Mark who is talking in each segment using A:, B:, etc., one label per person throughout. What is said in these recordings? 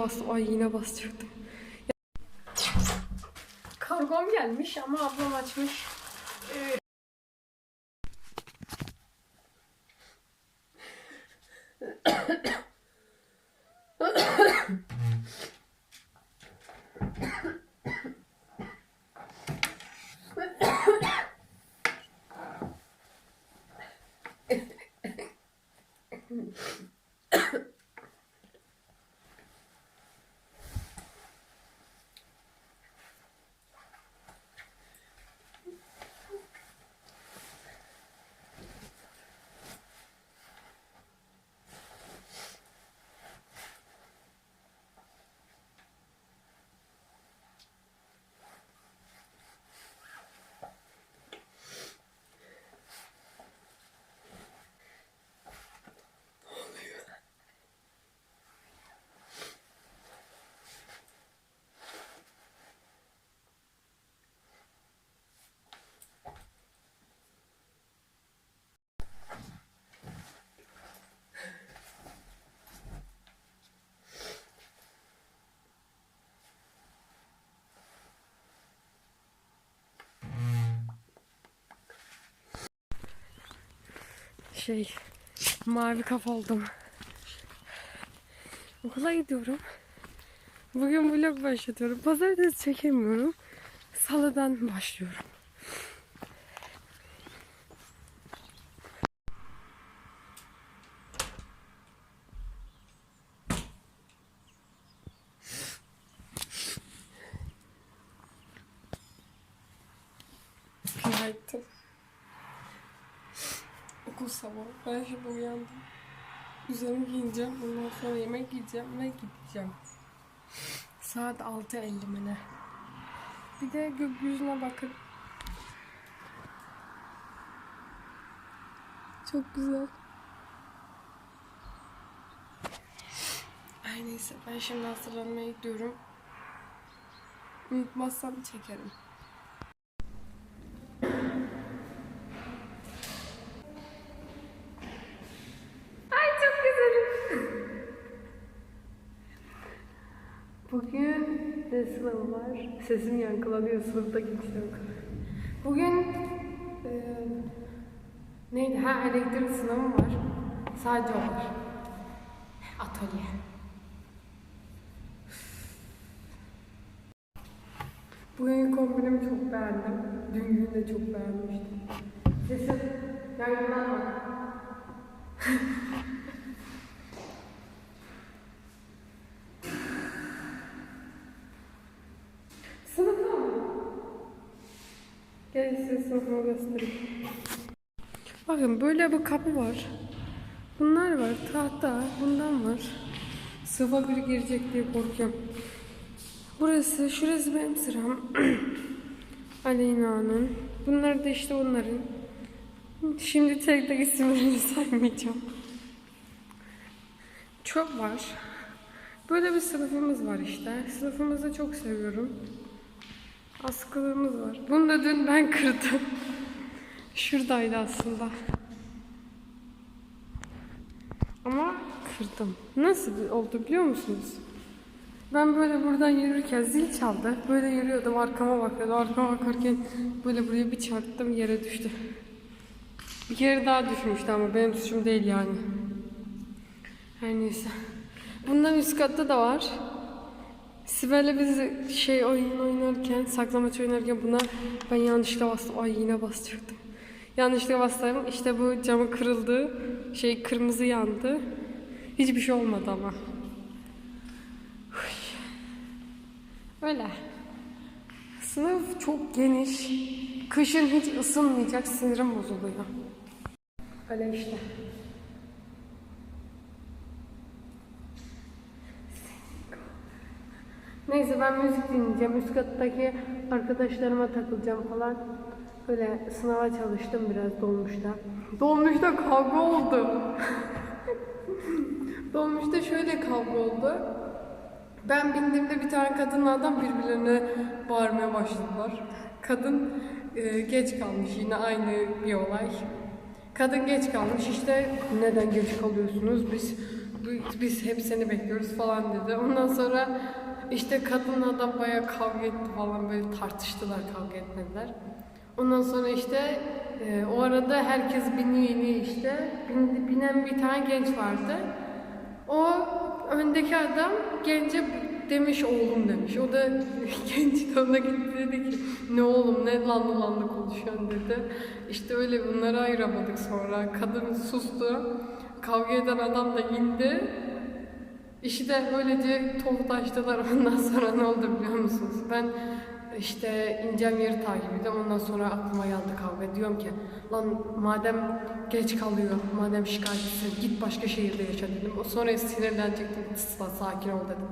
A: Bastım. Ay yine basacaktım. Kargom gelmiş ama ablam açmış. Ee, şey mavi kafa oldum. Okula gidiyorum. Bugün vlog başlatıyorum. Pazartesi çekemiyorum. Salıdan başlıyorum. Ben şimdi uyandım. Üzerimi giyineceğim. Ondan sonra yemek yiyeceğim ve gideceğim. Saat 6.50 mi ne? Bir de gökyüzüne bakın. Çok güzel. Ay neyse ben şimdi hazırlanmaya gidiyorum. Unutmazsam çekerim. Ay çok güzelim. Ne sınavı var? Sesim yankılanıyor sınıfta kimse yok. Bugün e, neydi? Ha elektrik sınavı var. Sadece o var. Atölye. Bugün kombinimi çok beğendim. Dün günü de çok beğenmiştim. Sesim. Sınıfta mı? Gel sınıfımı göstereyim. Bakın böyle bir kapı var. Bunlar var. Tahta. Bundan var. Sınıfa biri girecek diye korkuyorum. Burası, şurası benim sıram. Aleyna'nın. Bunlar da işte onların. Şimdi tek tek isimlerini saymayacağım. Çok var. Böyle bir sınıfımız var işte. Sınıfımızı çok seviyorum. Askılığımız var. Bunu da dün ben kırdım. Şuradaydı aslında. Ama kırdım. Nasıl oldu biliyor musunuz? Ben böyle buradan yürürken zil çaldı. Böyle yürüyordum arkama bakıyordum. Arkama bakarken böyle buraya bir çarptım yere düştü. Bir kere daha düşmüştü ama benim suçum değil yani. Her neyse. Bundan üst katta da var. Sibel'le biz şey oyun oynarken, saklamaç oynarken buna ben yanlışlıkla bastım. Ay yine basacaktım. Yanlışlıkla bastım. İşte bu camı kırıldı. Şey kırmızı yandı. Hiçbir şey olmadı ama. Öyle. Sınıf çok geniş. Kışın hiç ısınmayacak. Sinirim bozuluyor. Öyle işte. Ben müzik dinleyeceğim. Üst kattaki arkadaşlarıma takılacağım falan. Böyle sınava çalıştım biraz dolmuşta. Dolmuşta kavga oldu. dolmuşta şöyle kavga oldu. Ben bindiğimde bir tane kadınla adam birbirlerine bağırmaya başladılar. Kadın e, geç kalmış yine aynı bir olay. Kadın geç kalmış işte neden geç kalıyorsunuz biz bi- biz hep seni bekliyoruz falan dedi. Ondan sonra işte kadın adam bayağı kavga etti falan böyle tartıştılar kavga etmediler. Ondan sonra işte e, o arada herkes biniyor iniyor işte. Bin- binen bir tane genç vardı. O öndeki adam gence demiş oğlum demiş. O da genç ona gitti dedi ki ne oğlum ne lanlı lanlı konuşuyorsun dedi. İşte öyle bunları ayıramadık sonra. Kadın sustu. Kavga eden adam da indi. İşte böylece tohtaştılar. Ondan sonra ne oldu biliyor musunuz? Ben işte ineceğim yeri takip ediyorum. Ondan sonra aklıma geldi kavga. Diyorum ki lan madem geç kalıyor, madem şikayetçisin git başka şehirde yaşa dedim. O Sonra sinirlenecektim. Sıla sakin ol dedim.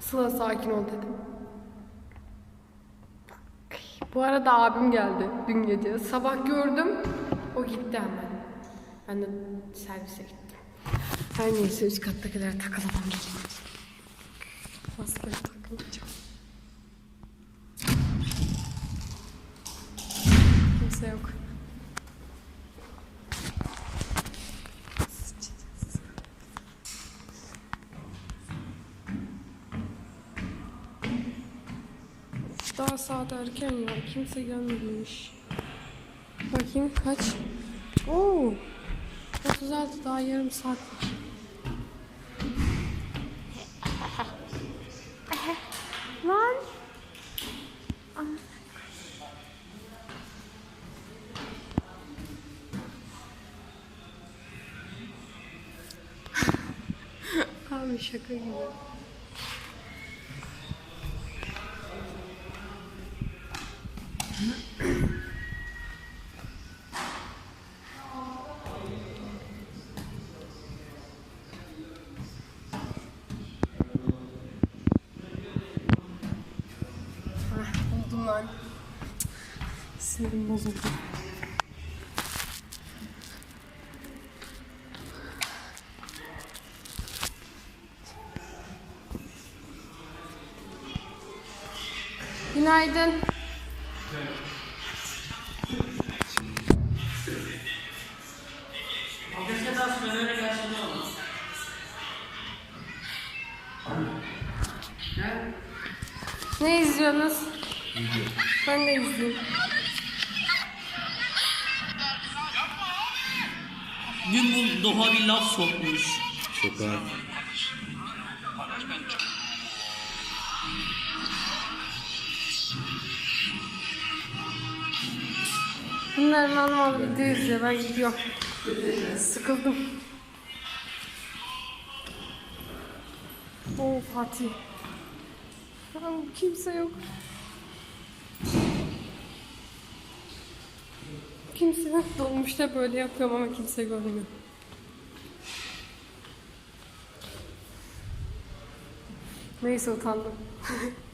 A: Sıla sakin ol dedim. Bu arada abim geldi dün gece. Sabah gördüm. O gitti hemen. Ben de servise gittim. Her neyse üst kattakilere takılamam gelin. Maskara takılacağım. Kimse yok. Daha saat erken ya. Kimse gelmemiş. Bakayım kaç? Oo. 36 daha yarım saat var. Lan. Abi şaka gibi. Ah, buldum lan. Sinirim bozuldu. Günaydın. Ne izliyorsunuz? Ben de izleyeyim.
B: Dün bu Doha bir laf sokmuş.
C: Sokar.
A: Bunlar normal video izliyor. Ben gidiyorum. Sıkıldım. Oo Fatih. Aa, kimse yok. Kimse yok. Dolmuşta böyle yapıyorum ama kimse görmüyor. Neyse utandım.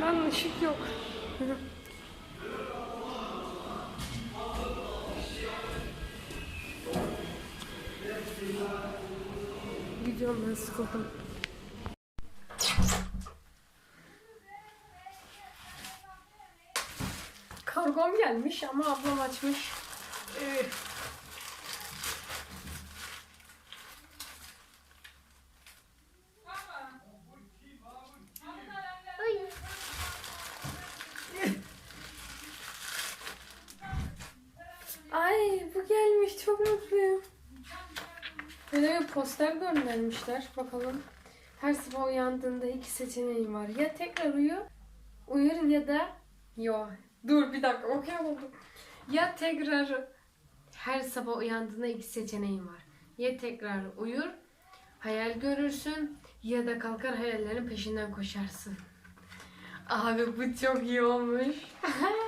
A: Lan ışık yok. Gidiyorum ben. Kargom gelmiş ama ablam açmış. Ee, Ay bu gelmiş çok mutluyum. Böyle poster göndermişler. Bakalım. Her sabah uyandığında iki seçeneğin var. Ya tekrar uyu, uyur ya da yo. Dur bir dakika okuyamadım. Ya tekrar her sabah uyandığında iki seçeneğin var. Ya tekrar uyur, hayal görürsün ya da kalkar hayallerin peşinden koşarsın. Abi bu çok iyi olmuş.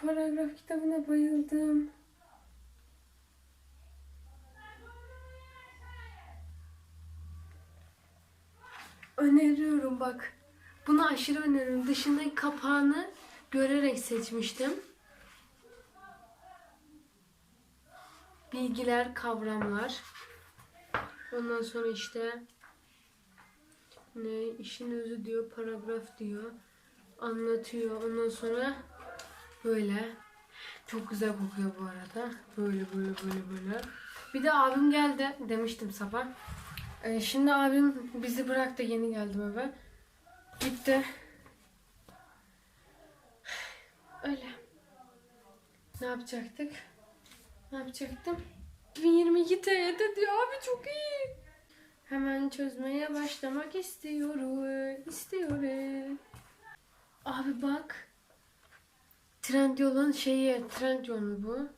A: paragraf kitabına bayıldım. Öneriyorum bak. Bunu aşırı öneriyorum. Dışındaki kapağını görerek seçmiştim. Bilgiler, kavramlar. Ondan sonra işte ne işin özü diyor, paragraf diyor. Anlatıyor. Ondan sonra böyle. Çok güzel kokuyor bu arada. Böyle böyle böyle böyle. Bir de abim geldi demiştim sabah. Ee, şimdi abim bizi bıraktı yeni geldim eve. Gitti. Öyle. Ne yapacaktık? Ne yapacaktım? 2022 TYT diyor abi çok iyi. Hemen çözmeye başlamak istiyorum. İstiyorum. Abi bak. Trendyol'un şeyi, Trendyol bu.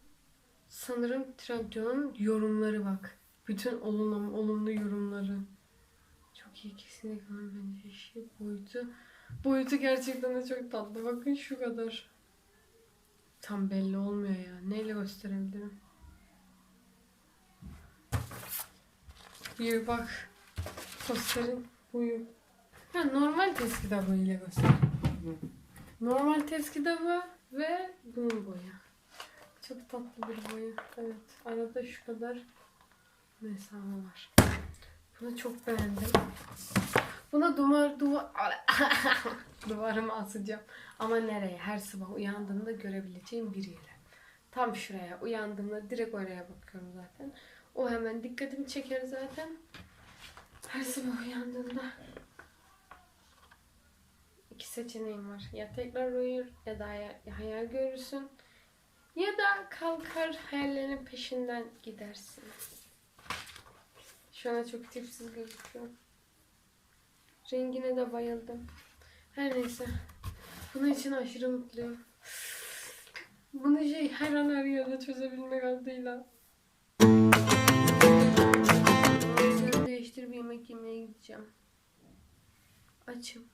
A: Sanırım Trendyol'un yorumları bak. Bütün olumlu, olumlu yorumları. Çok iyi kesinlikle bence işi boyutu. Boyutu gerçekten de çok tatlı. Bakın şu kadar. Tam belli olmuyor ya. Neyle gösterebilirim? Bir bak. Posterin boyu. Ha, normal test kitabı ile göster. Normal test kitabı ve bunun boyu. Çok tatlı bir boyu. Evet. Arada şu kadar mesafe var. Bunu çok beğendim. Buna duvar duvar duvarıma asacağım. Ama nereye? Her sabah uyandığımda görebileceğim bir yere. Tam şuraya uyandığımda direkt oraya bakıyorum zaten. O hemen dikkatimi çeker zaten. Her sabah uyandığımda iki seçeneğim var. Ya tekrar uyur ya da hayal, görürsün. Ya da kalkar hayallerin peşinden gidersin. Şu an çok tipsiz gözüküyor. Rengine de bayıldım. Her neyse. Bunun için aşırı mutluyum. Bunu şey her an her yerde çözebilmek adıyla. Üzerini değiştirip yemek yemeye gideceğim. Açım.